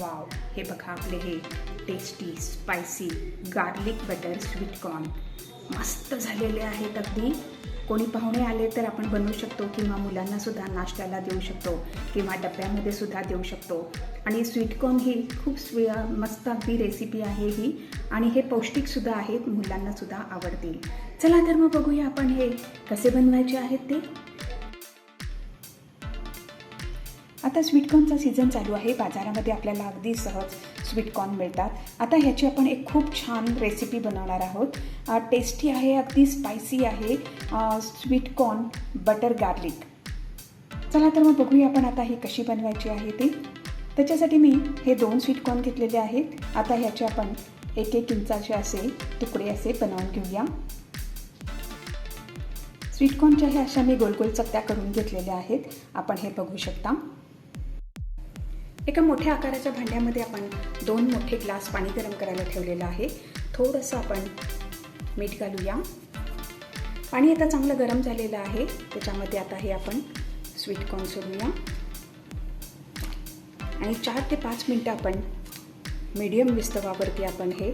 Wow. हे बघा आपले हे tasty spicy garlic butter sweet corn मस्त झालेले आहेत अगदी. कोणी पाहुणे आले तर आपण बनवू शकतो किंवा मुलांना सुद्धा नाश्त्याला देऊ शकतो किंवा डब्यामध्ये सुद्धा देऊ शकतो. आणि स्वीट कॉर्न ही खूप स्वी मस्त अगदी रेसिपी आहे ही. आणि हे पौष्टिकसुद्धा आहेत मुलांना सुद्धा आवडतील. चला तर मग बघूया आपण हे कसे बनवायचे आहेत ते. आता स्वीटकॉर्नचा सीझन चालू आहे. बाजारामध्ये आपल्याला अगदी सहज स्वीटकॉर्न मिळतात. आता ह्याची आपण एक खूप छान रेसिपी बनवणार आहोत. टेस्टी आहे अगदी स्पायसी आहे. स्वीटकॉर्न बटर गार्लिक चला तर मग बघूया आपण आता ही कशी बनवायची आहे ती. त्याच्यासाठी मी हे दोन स्वीटकॉर्न घेतलेले आहेत. आता ह्याचे आपण एक एक इंचाचे असे तुकडे असे बनवून घेऊया. स्वीटकॉर्नच्या ह्या अशा मी गोलगोल चकत्या करून घेतलेल्या आहेत. आपण हे बघू शकता. एका मोठ्या आकाराच्या भांड्यामध्ये आपण दोन मोठे ग्लास पाणी गरम करायला ठेवलेलं आहे. थोडंसं आपण मीठ घालूया. पाणी आता चांगलं गरम झालेलं आहे. त्याच्यामध्ये आता हे आपण स्वीटकॉर्न सोडूया. आणि चार ते पाच मिनटं आपण मीडियम विस्तवावरती आपण हे.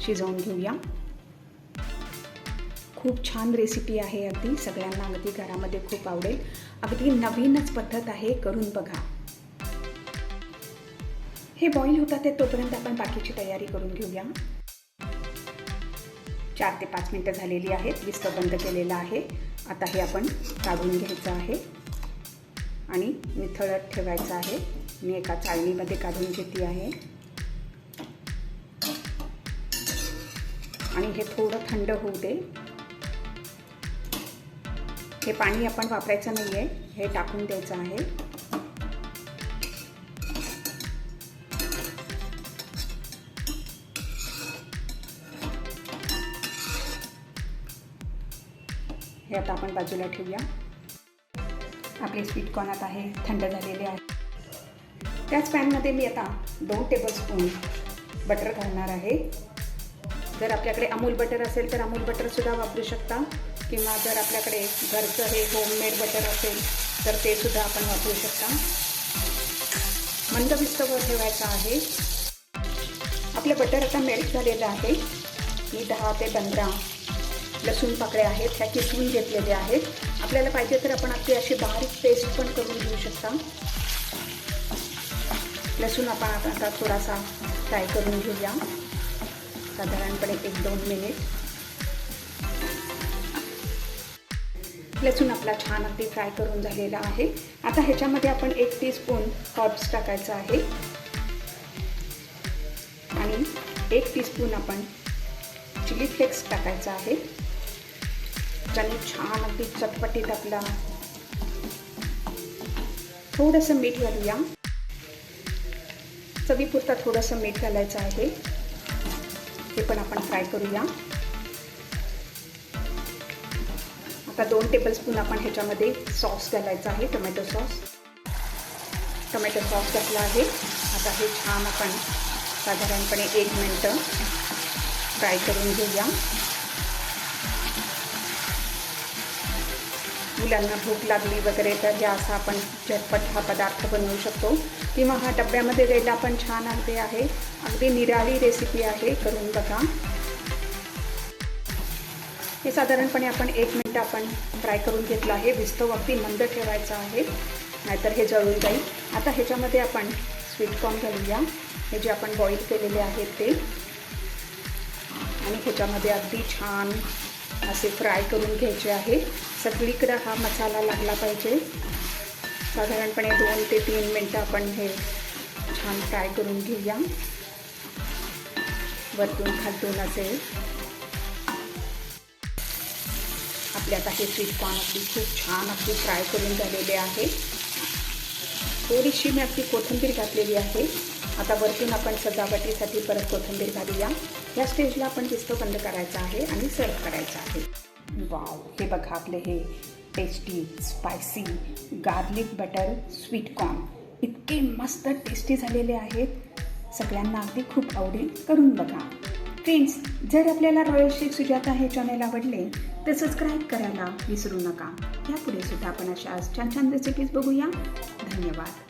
शिजवून घेऊया. खूप छान रेसिपी आहे अगदी. सगळ्यांना अगदी घरामध्ये खूप आवडेल. अगदी नवीनच पद्धत आहे. करून बघा. हे बॉईल होतात ते तोपर्यंत आपण बाकीची तयारी करून घेऊया. चार ते पाच मिनटं झालेली आहेत. विस्त बंद केलेलं आहे. आता हे आपण काढून घ्यायचं आहे. आणि निथळत ठेवायचं आहे. मी एका चाळणीमध्ये काढून घेतली आहे. आणि हे थोडं थंड होऊ दे. हे पाणी आपण वापरायचं नाही आहे हे टाकून द्यायचं आहे. हे आता आपण बाजूला ठेवूया. आपले स्वीट कॉर्न आता हे थंड झालेले आहे त्याच पॅनमध्ये मी आता दोन टेबलस्पून बटर घालणार आहे. जर आपल्याकडे अमूल बटर असेल तर अमूल बटरसुद्धा वापरू शकता. किंवा जर आपल्याकडे घरचं हे होममेड बटर असेल तर ते सुद्धा आपण वापरू शकता. मंद विस्तवर ठेवायचं आहे. आपलं बटर आता मेल्ट झालेलं आहे. मी दहा ते पंधरा लसूण पाकळ्या आहेत ह्या किसवून घेतलेल्या आहेत. आपल्याला पाहिजे तर आपण आपली अशी बारीक पेस्ट पण करून घेऊ शकता. लसूण आपण आता थोडासा फ्राय करून घेऊया. साधारणपणे एक दोन मिनिट लसूण आपला छान अगदी फ्राय करून झालेला आहे. आता ह्याच्यामध्ये आपण एक टी स्पून हॉर्ब्स टाकायचं आहे. आणि एक टीस्पून आपण चिली फ्लेक्स टाकायचा आहे. त्याने छान अगदी चटपटीत आपला थोडंसं मीठ घालूया. चवीपुरता थोडंसं मीठ घालायचं आहे. हे पण आपण फ्राय करूया. आता दोन टेबलस्पून आपण ह्याच्यामध्ये सॉस घालायचा आहे टोमॅटो सॉस. टोमॅटो सॉस घातला आहे. आता हे छान आपण साधारणपणे एक मिनटं फ्राय करून घेऊया. मुलांना भूक लागली वगैरे तर हे असा आपण झटपट हा पदार्थ बनवू शकतो. किंवा हा डब्यामध्ये द्यायला पण छान अगदी आहे. अगदी निराळी रेसिपी आहे करून बघा. हे साधारणपणे आपण एक मिनटं आपण फ्राय करून घेतलं आहे. विस्तव अगदी मंद ठेवायचं आहे. नाहीतर हे जळून जाईल. आता ह्याच्यामध्ये आपण स्वीटकॉर्न घालूया. हे जे आपण बॉईल केलेले आहेत ते. आणि ह्याच्यामध्ये अगदी छान असे फ्राय करून घ्यायचे आहे. सगळीकडं हा मसाला लागला पाहिजे. साधारणपणे दोन ते तीन मिनटं आपण हे छान फ्राय करून घेऊया. वरतून खालतून असे. आपल्यात हे स्वीट कॉर्न अगदी खूप छान अगदी फ्राय करून झालेले आहे. थोडीशी मी आपली कोथिंबीर घातलेली आहे. आता वरतून आपण सजावटीसाठी परत कोथिंबीर घालूया. या स्टेजला आपण पिस्तो बंद करायचा आहे आणि सर्व करायचं आहे. वाव हे बघा आपले हे tasty spicy garlic butter sweet corn इतके मस्त टेस्टी झालेले आहेत. सगळ्यांना अगदी खूप आवडेल. करून बघा. फ्रेंड्स जर आपल्याला रॉयल शेक सुजाता हे चॅनल आवडले तर सबस्क्राईब करायला विसरू नका. यापुढे सुद्धा आपण अशा छान छान रेसिपीज बघूया. धन्यवाद